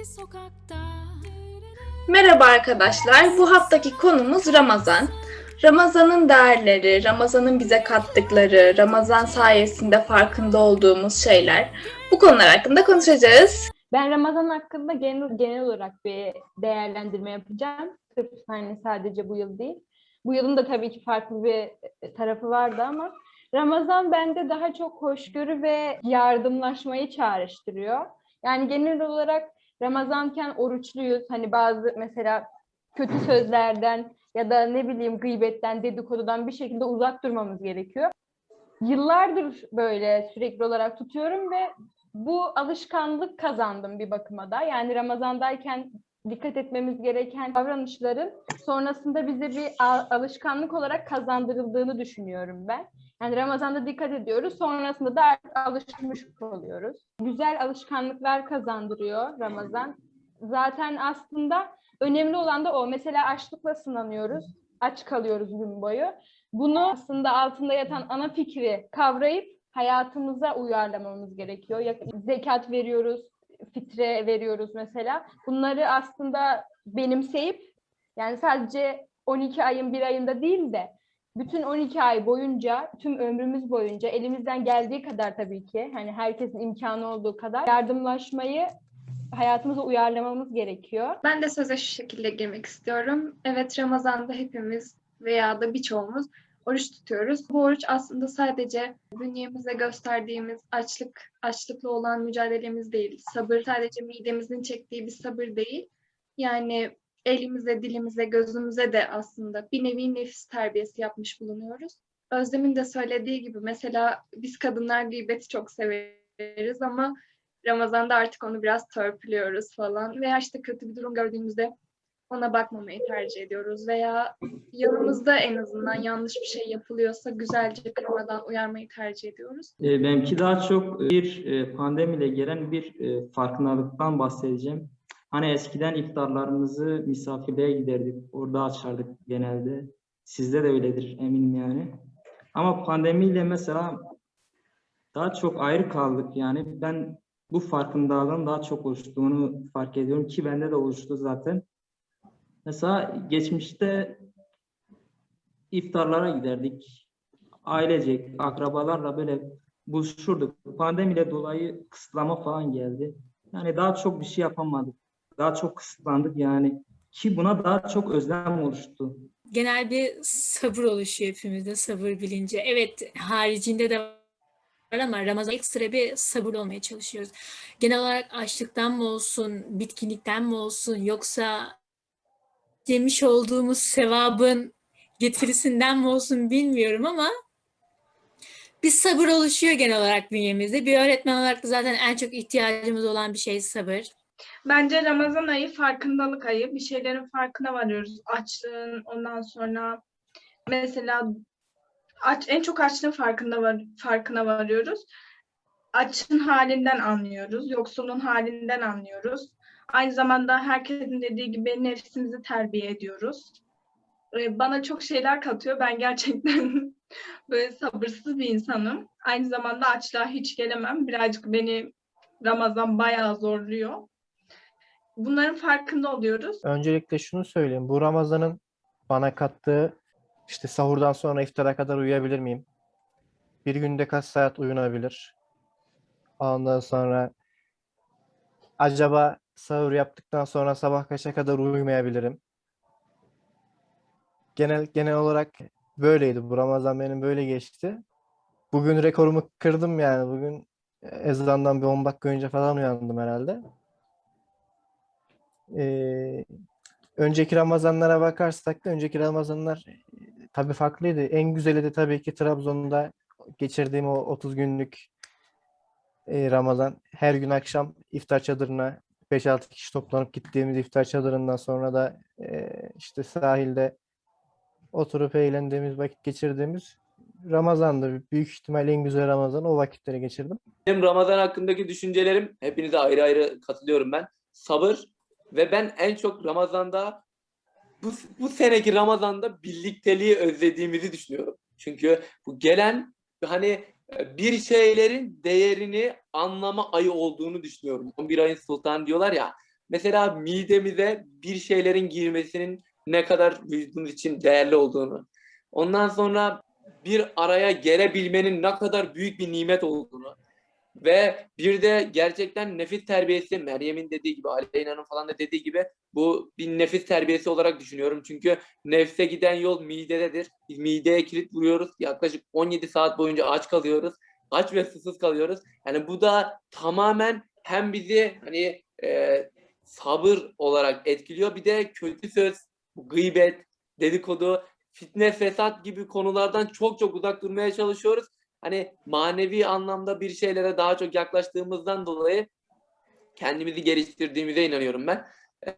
Sanki sokakta Merhaba arkadaşlar. Bu haftaki konumuz Ramazan. Ramazan'ın değerleri, Ramazan'ın bize kattıkları, Ramazan sayesinde farkında olduğumuz şeyler. Bu konular hakkında konuşacağız. Ben Ramazan hakkında genel, genel olarak bir değerlendirme yapacağım. Sırf hani sadece bu yıl değil. Bu yılın da tabii ki farklı bir tarafı vardı ama Ramazan bende daha çok hoşgörü ve yardımlaşmayı çağrıştırıyor. Yani genel olarak Ramazanken oruçluyuz. Hani bazı mesela kötü sözlerden ya da ne bileyim gıybetten, dedikodudan bir şekilde uzak durmamız gerekiyor. Yıllardır böyle sürekli olarak tutuyorum ve bu alışkanlık kazandım bir bakıma da. Yani Ramazan'dayken dikkat etmemiz gereken davranışların sonrasında bize bir alışkanlık olarak kazandırıldığını düşünüyorum ben. Yani Ramazan'da dikkat ediyoruz, sonrasında da alışmış oluyoruz. Güzel alışkanlıklar kazandırıyor Ramazan. Zaten aslında önemli olan da o. Mesela açlıkla sınanıyoruz, aç kalıyoruz gün boyu. Bunu aslında altında yatan ana fikri kavrayıp hayatımıza uyarlamamız gerekiyor. Zekat veriyoruz, fitre veriyoruz mesela. Bunları aslında benimseyip yani sadece 12 ayın bir ayında değil de bütün 12 ay boyunca, tüm ömrümüz boyunca elimizden geldiği kadar tabii ki hani herkesin imkanı olduğu kadar yardımlaşmayı hayatımıza uyarlamamız gerekiyor. Ben de söze şu şekilde girmek istiyorum. Evet Ramazan'da hepimiz veya da birçoğumuz oruç tutuyoruz. Bu oruç aslında sadece bünyemize gösterdiğimiz açlık, açlıkla olan mücadelemiz değil. Sabır sadece midemizin çektiği bir sabır değil. Yani elimize, dilimize, gözümüze de aslında bir nevi nefis terbiyesi yapmış bulunuyoruz. Özlem'in de söylediği gibi mesela biz kadınlar gıybeti çok severiz ama Ramazan'da artık onu biraz törpülüyoruz falan. Veya işte kötü bir durum gördüğümüzde ona bakmamayı tercih ediyoruz. Veya yanımızda en azından yanlış bir şey yapılıyorsa güzelce kırmadan uyarmayı tercih ediyoruz. E, benimki daha çok bir e, pandemiyle gelen bir e, farkındalıktan bahsedeceğim. Hani eskiden iftarlarımızı misafirliğe giderdik. Orada açardık genelde. Sizde de öyledir eminim yani. Ama pandemiyle mesela daha çok ayrı kaldık yani. Ben bu farkındalığın daha çok oluştuğunu fark ediyorum ki bende de oluştu zaten. Mesela geçmişte iftarlara giderdik. Ailecek, akrabalarla böyle buluşurduk. Pandemiyle dolayı kısıtlama falan geldi. Yani daha çok bir şey yapamadık. Daha çok kısıtlandık yani. Ki buna daha çok özlem oluştu. genel bir sabır oluşuyor hepimizde sabır bilinci. Evet haricinde de var ama Ramazan ekstra bir sabır olmaya çalışıyoruz. Genel olarak açlıktan mı olsun, bitkinlikten mi olsun yoksa yemiş olduğumuz sevabın getirisinden mi olsun bilmiyorum ama bir sabır oluşuyor genel olarak bünyemizde. Bir öğretmen olarak da zaten en çok ihtiyacımız olan bir şey sabır. Bence Ramazan ayı farkındalık ayı. Bir şeylerin farkına varıyoruz. Açlığın, ondan sonra mesela aç, en çok açlığın farkında var, farkına varıyoruz. Açın halinden anlıyoruz. Yoksulun halinden anlıyoruz. Aynı zamanda herkesin dediği gibi nefsimizi terbiye ediyoruz. Ee, Bana çok şeyler katıyor. Ben gerçekten böyle sabırsız bir insanım. Aynı zamanda açlığa hiç gelemem. Birazcık beni Ramazan bayağı zorluyor. Bunların farkında oluyoruz. Öncelikle şunu söyleyeyim. Bu Ramazan'ın bana kattığı işte sahurdan sonra iftara kadar uyuyabilir miyim? Bir günde kaç saat uyunabilir? Ondan sonra acaba sahur yaptıktan sonra sabah kaça kadar uyumayabilirim? Genel genel olarak böyleydi. Bu Ramazan benim böyle geçti. Bugün rekorumu kırdım yani. Bugün ezandan bir 10 dakika önce falan uyandım herhalde. Ee, önceki Ramazanlara bakarsak da önceki Ramazanlar e, tabii farklıydı. En güzeli de tabii ki Trabzon'da geçirdiğim o 30 günlük e, Ramazan. Her gün akşam iftar çadırına 5-6 kişi toplanıp gittiğimiz iftar çadırından sonra da e, işte sahilde oturup eğlendiğimiz, vakit geçirdiğimiz Ramazan'dı. Büyük ihtimal en güzel Ramazan o vakitleri geçirdim. Benim Ramazan hakkındaki düşüncelerim hepinize ayrı ayrı katılıyorum ben. Sabır ve ben en çok Ramazan'da bu, bu seneki Ramazan'da birlikteliği özlediğimizi düşünüyorum. Çünkü bu gelen hani bir şeylerin değerini anlama ayı olduğunu düşünüyorum. 11 ayın sultanı diyorlar ya mesela midemize bir şeylerin girmesinin ne kadar vücudumuz için değerli olduğunu, ondan sonra bir araya gelebilmenin ne kadar büyük bir nimet olduğunu ve bir de gerçekten nefis terbiyesi Meryem'in dediği gibi, Aleyna'nın falan da dediği gibi bu bir nefis terbiyesi olarak düşünüyorum. Çünkü nefse giden yol midededir. Biz mideye kilit vuruyoruz. Yaklaşık 17 saat boyunca aç kalıyoruz. Aç ve susuz kalıyoruz. Yani bu da tamamen hem bizi hani e, sabır olarak etkiliyor. Bir de kötü söz, gıybet, dedikodu, fitne, fesat gibi konulardan çok çok uzak durmaya çalışıyoruz. Hani manevi anlamda bir şeylere daha çok yaklaştığımızdan dolayı kendimizi geliştirdiğimize inanıyorum ben.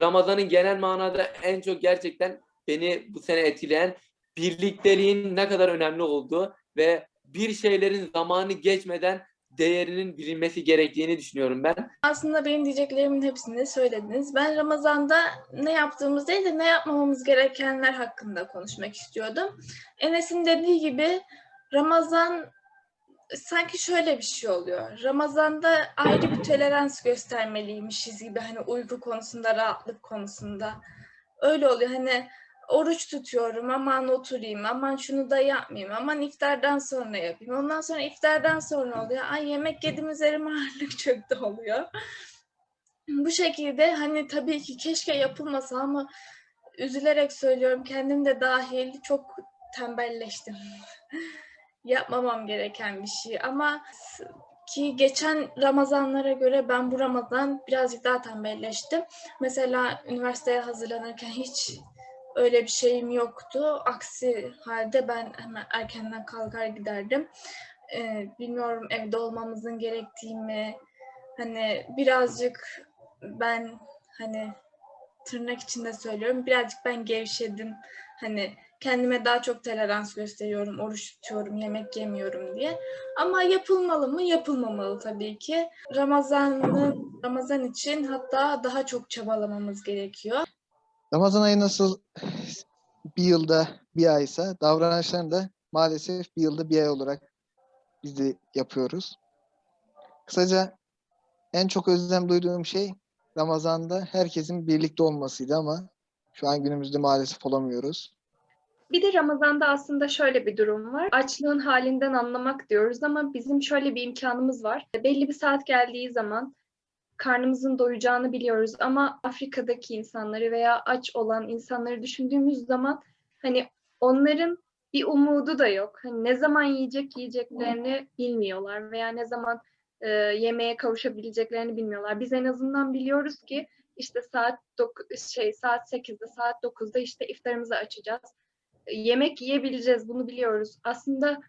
Ramazan'ın genel manada en çok gerçekten beni bu sene etkileyen birlikteliğin ne kadar önemli olduğu ve bir şeylerin zamanı geçmeden değerinin bilinmesi gerektiğini düşünüyorum ben. Aslında benim diyeceklerimin hepsini söylediniz. Ben Ramazan'da ne yaptığımız değil de ne yapmamamız gerekenler hakkında konuşmak istiyordum. Enes'in dediği gibi Ramazan sanki şöyle bir şey oluyor. Ramazan'da ayrı bir tolerans göstermeliymişiz gibi hani uyku konusunda, rahatlık konusunda. Öyle oluyor hani oruç tutuyorum aman oturayım aman şunu da yapmayayım aman iftardan sonra yapayım. Ondan sonra iftardan sonra oluyor. Ay yemek yedim üzerime ağırlık çöktü oluyor. Bu şekilde hani tabii ki keşke yapılmasa ama üzülerek söylüyorum kendim de dahil çok tembelleştim. Yapmamam gereken bir şey ama ki geçen Ramazanlara göre ben bu Ramazan birazcık daha tembelleştim. Mesela üniversiteye hazırlanırken hiç öyle bir şeyim yoktu. Aksi halde ben hemen erkenden kalkar giderdim. Ee, bilmiyorum evde olmamızın gerektiğini hani birazcık ben hani tırnak içinde söylüyorum birazcık ben gevşedim. Hani kendime daha çok tolerans gösteriyorum, oruç tutuyorum, yemek yemiyorum diye. Ama yapılmalı mı? Yapılmamalı tabii ki. Ramazan'ın Ramazan için hatta daha çok çabalamamız gerekiyor. Ramazan ayı nasıl bir yılda bir aysa davranışlarını da maalesef bir yılda bir ay olarak biz de yapıyoruz. Kısaca en çok özlem duyduğum şey Ramazan'da herkesin birlikte olmasıydı ama şu an günümüzde maalesef olamıyoruz. Bir de Ramazan'da aslında şöyle bir durum var. Açlığın halinden anlamak diyoruz ama bizim şöyle bir imkanımız var. Belli bir saat geldiği zaman karnımızın doyacağını biliyoruz ama Afrika'daki insanları veya aç olan insanları düşündüğümüz zaman hani onların bir umudu da yok. Hani ne zaman yiyecek yiyeceklerini bilmiyorlar veya ne zaman e, yemeğe kavuşabileceklerini bilmiyorlar. Biz en azından biliyoruz ki işte saat dok- şey saat 8'de saat 9'da işte iftarımızı açacağız yemek yiyebileceğiz bunu biliyoruz. Aslında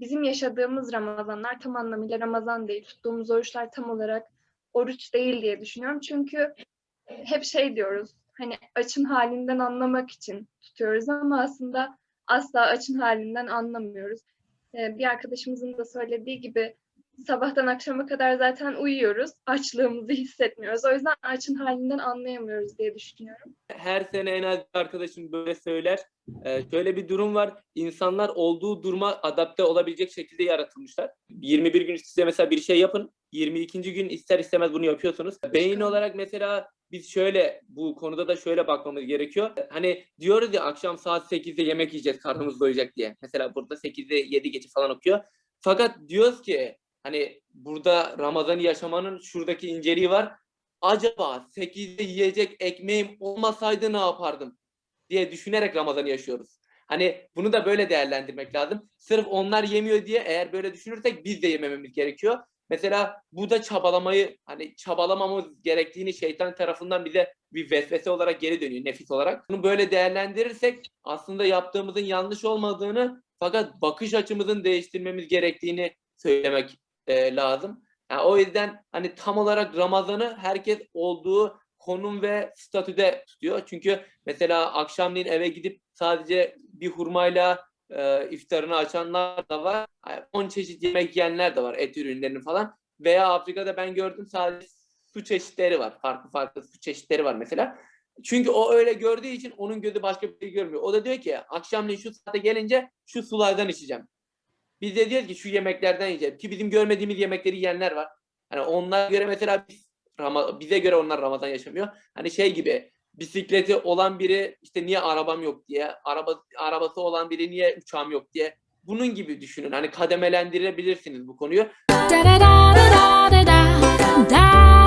bizim yaşadığımız Ramazanlar tam anlamıyla Ramazan değil. Tuttuğumuz oruçlar tam olarak oruç değil diye düşünüyorum. Çünkü hep şey diyoruz. Hani açın halinden anlamak için tutuyoruz ama aslında asla açın halinden anlamıyoruz. Ee, bir arkadaşımızın da söylediği gibi sabahtan akşama kadar zaten uyuyoruz. Açlığımızı hissetmiyoruz. O yüzden açın halinden anlayamıyoruz diye düşünüyorum. Her sene en az bir arkadaşım böyle söyler. Ee, şöyle bir durum var. İnsanlar olduğu duruma adapte olabilecek şekilde yaratılmışlar. 21 gün üste mesela bir şey yapın. 22. gün ister istemez bunu yapıyorsunuz. Beyin olarak mesela biz şöyle bu konuda da şöyle bakmamız gerekiyor. Hani diyoruz ya akşam saat 8'de yemek yiyeceğiz karnımız doyacak diye. Mesela burada 8'de 7 geçe falan okuyor. Fakat diyoruz ki hani burada Ramazan'ı yaşamanın şuradaki inceliği var. Acaba 8'de yiyecek ekmeğim olmasaydı ne yapardım diye düşünerek Ramazan'ı yaşıyoruz. Hani bunu da böyle değerlendirmek lazım. Sırf onlar yemiyor diye eğer böyle düşünürsek biz de yemememiz gerekiyor. Mesela bu da çabalamayı hani çabalamamız gerektiğini şeytan tarafından bize bir vesvese olarak geri dönüyor nefis olarak. Bunu böyle değerlendirirsek aslında yaptığımızın yanlış olmadığını fakat bakış açımızın değiştirmemiz gerektiğini söylemek e, lazım. Yani o yüzden hani tam olarak Ramazan'ı herkes olduğu konum ve statüde tutuyor. Çünkü mesela akşamleyin eve gidip sadece bir hurmayla e, iftarını açanlar da var. 10 çeşit yemek yiyenler de var et ürünlerini falan. Veya Afrika'da ben gördüm sadece su çeşitleri var. Farklı farklı su çeşitleri var mesela. Çünkü o öyle gördüğü için onun gözü başka bir şey görmüyor. O da diyor ki akşamleyin şu saate gelince şu sulardan içeceğim. Biz de diyoruz ki şu yemeklerden yiyeceğim. Ki bizim görmediğimiz yemekleri yiyenler var. Hani onlar göre mesela biz bize göre onlar Ramazan yaşamıyor. Hani şey gibi bisikleti olan biri işte niye arabam yok diye, araba arabası olan biri niye uçağım yok diye. Bunun gibi düşünün. Hani kademelendirebilirsiniz bu konuyu. Da da da da da da